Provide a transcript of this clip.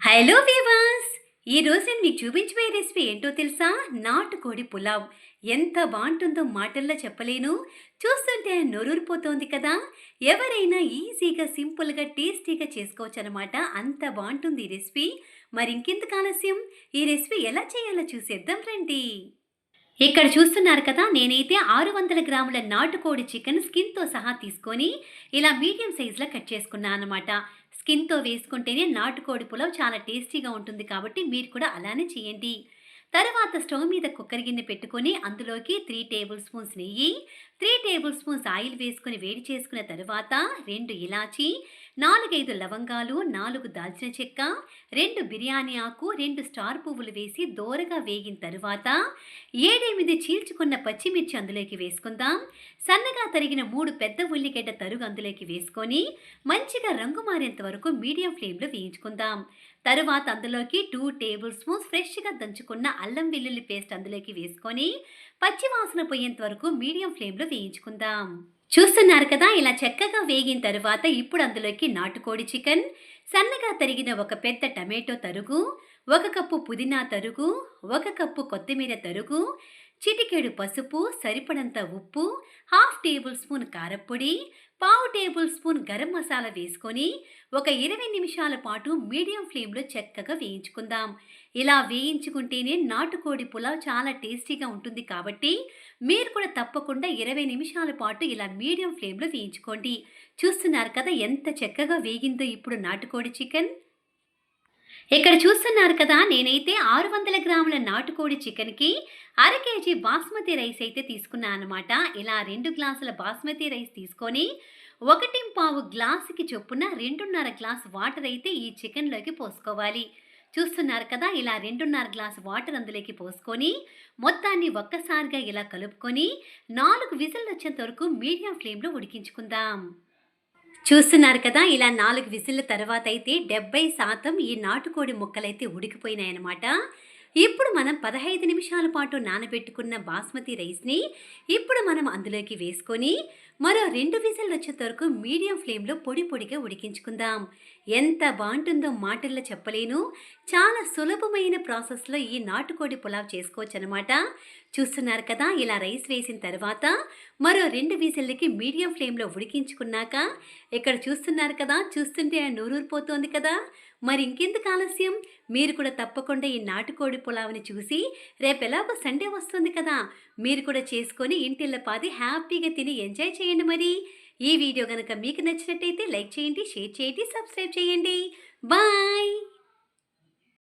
Hello weavers ఈరోజు నేను మీకు చూపించబోయే రెసిపీ ఏంటో తెలుసా? నాటుకోడి పులావ్. ఎంత బాగుంటుందో మాటల్లో చెప్పలేను. చూస్తుంటే నొరూరిపోతోంది కదా. ఎవరైనా ఈజీగా సింపుల్గా టేస్టీగా చేసుకోవచ్చు అనమాట అంత బాగుంటుంది ఈ రెసిపీ మరి ఇంకెందుకు ఆలస్యం? ఈ రెసిపీ ఎలా చేయాలో చూసేద్దాం రండి. ఇక్కడ చూస్తున్నారు కదా నేనైతే ఆరు వందల గ్రాముల నాటుకోడి చికెన్ స్కిన్తో సహా తీసుకొని ఇలా మీడియం సైజులో కట్ చేసుకున్నాను అనమాట స్కిన్తో వేసుకుంటేనే నాటుకోడి పులావ్ చాలా టేస్టీగా ఉంటుంది కాబట్టి మీరు కూడా అలానే చేయండి. తర్వాత స్టవ్ మీద కుక్కర్ గిన్నె పెట్టుకొని అందులోకి త్రీ టేబుల్ స్పూన్స్ నెయ్యి త్రీ టేబుల్ స్పూన్స్ ఆయిల్ వేసుకొని వేడి చేసుకున్న తర్వాత రెండు ఇలాచి నాలుగైదు లవంగాలు నాలుగు దాల్చిన చెక్క రెండు బిర్యానీ ఆకు రెండు స్టార్ పువ్వులు వేసి దోరగా వేగిన తరువాత ఏడెనిమిది చీల్చుకున్న పచ్చిమిర్చి అందులోకి వేసుకుందాం. సన్నగా తరిగిన మూడు పెద్ద ఉల్లిగడ్డ తరుగు అందులోకి వేసుకొని మంచిగా రంగు మారేంత వరకు మీడియం ఫ్లేమ్లో వేయించుకుందాం. తరువాత అందులోకి టూ టేబుల్ స్పూన్స్ ఫ్రెష్గా దంచుకున్న అల్లం వెల్లుల్లి పేస్ట్ అందులోకి వేసుకొని పచ్చివాసన పోయేంత వరకు మీడియం ఫ్లేమ్లో వేయించుకుందాం. చూస్తున్నారు కదా ఇలా చక్కగా వేగిన తర్వాత ఇప్పుడు అందులోకి నాటుకోడి చికెన్ సన్నగా తరిగిన ఒక పెద్ద టమాటో తరుగు ఒక కప్పు పుదీనా తరుగు ఒక కప్పు కొత్తిమీర తరుగు చిటికెడు పసుపు సరిపడంత ఉప్పు హాఫ్ టేబుల్ స్పూన్ కారప్పొడి పావు టేబుల్ స్పూన్ గరం మసాలా వేసుకొని ఒక ఇరవై నిమిషాల పాటు మీడియం ఫ్లేమ్లో చక్కగా వేయించుకుందాం. ఇలా వేయించుకుంటేనే నాటుకోడి పులావ్ చాలా టేస్టీగా ఉంటుంది కాబట్టి మీరు కూడా తప్పకుండా ఇరవై నిమిషాల పాటు ఇలా మీడియం ఫ్లేమ్లో వేయించుకోండి. చూస్తున్నారు కదా ఎంత చక్కగా వేగిందో ఇప్పుడు నాటుకోడి చికెన్. ఇక్కడ చూస్తున్నారు కదా నేనైతే ఆరు వందల గ్రాముల నాటుకోడి చికెన్కి అర కేజీ బాస్మతి రైస్ అయితే తీసుకున్నాను అనమాట ఇలా రెండు గ్లాసుల బాస్మతి రైస్ తీసుకొని ఒకటి పావు గ్లాసుకి చొప్పున రెండున్నర గ్లాస్ వాటర్ అయితే ఈ చికెన్లోకి పోసుకోవాలి. చూస్తున్నారు కదా ఇలా రెండున్నర గ్లాస్ వాటర్ అందులోకి పోసుకొని మొత్తాన్ని ఒక్కసారిగా ఇలా కలుపుకొని నాలుగు విజిల్ వచ్చేంత వరకు మీడియం ఫ్లేమ్లో ఉడికించుకుందాం. చూస్తున్నారు కదా ఇలా నాలుగు విజిల్ల తర్వాత అయితే డెబ్బై శాతం ఈ నాటుకోడి ముక్కలైతే ఉడికిపోయినాయన్నమాట. ఇప్పుడు మనం పదహైదు నిమిషాల పాటు నానబెట్టుకున్న బాస్మతి రైస్ని ఇప్పుడు మనం అందులోకి వేసుకొని మరో రెండు విజిల్ వచ్చేంత వరకు మీడియం ఫ్లేమ్లో పొడి పొడిగా ఉడికించుకుందాం. ఎంత బాగుంటుందో మాటల్లో చెప్పలేను. చాలా సులభమైన ప్రాసెస్లో ఈ నాటుకోడి పులావ్ చేసుకోవచ్చు అనమాట చూస్తున్నారు కదా ఇలా రైస్ వేసిన తర్వాత మరో రెండు విజిల్లకి మీడియం ఫ్లేమ్లో ఉడికించుకున్నాక ఇక్కడ చూస్తున్నారు కదా చూస్తుంటే నూరూరిపోతోంది కదా. మరి ఇంకెందుకు ఆలస్యం? మీరు కూడా తప్పకుండా ఈ నాటుకోడి పులావ్ని చూసి రేపు ఎలాగో సండే వస్తుంది కదా. మీరు కూడా చేసుకొని ఇంటిల్లపాది హ్యాపీగా తిని ఎంజాయ్ చేయండి మరి. ఈ వీడియో కనుక మీకు నచ్చినట్టయితే లైక్ చేయండి షేర్ చేయండి సబ్స్క్రైబ్ చేయండి. బాయ్!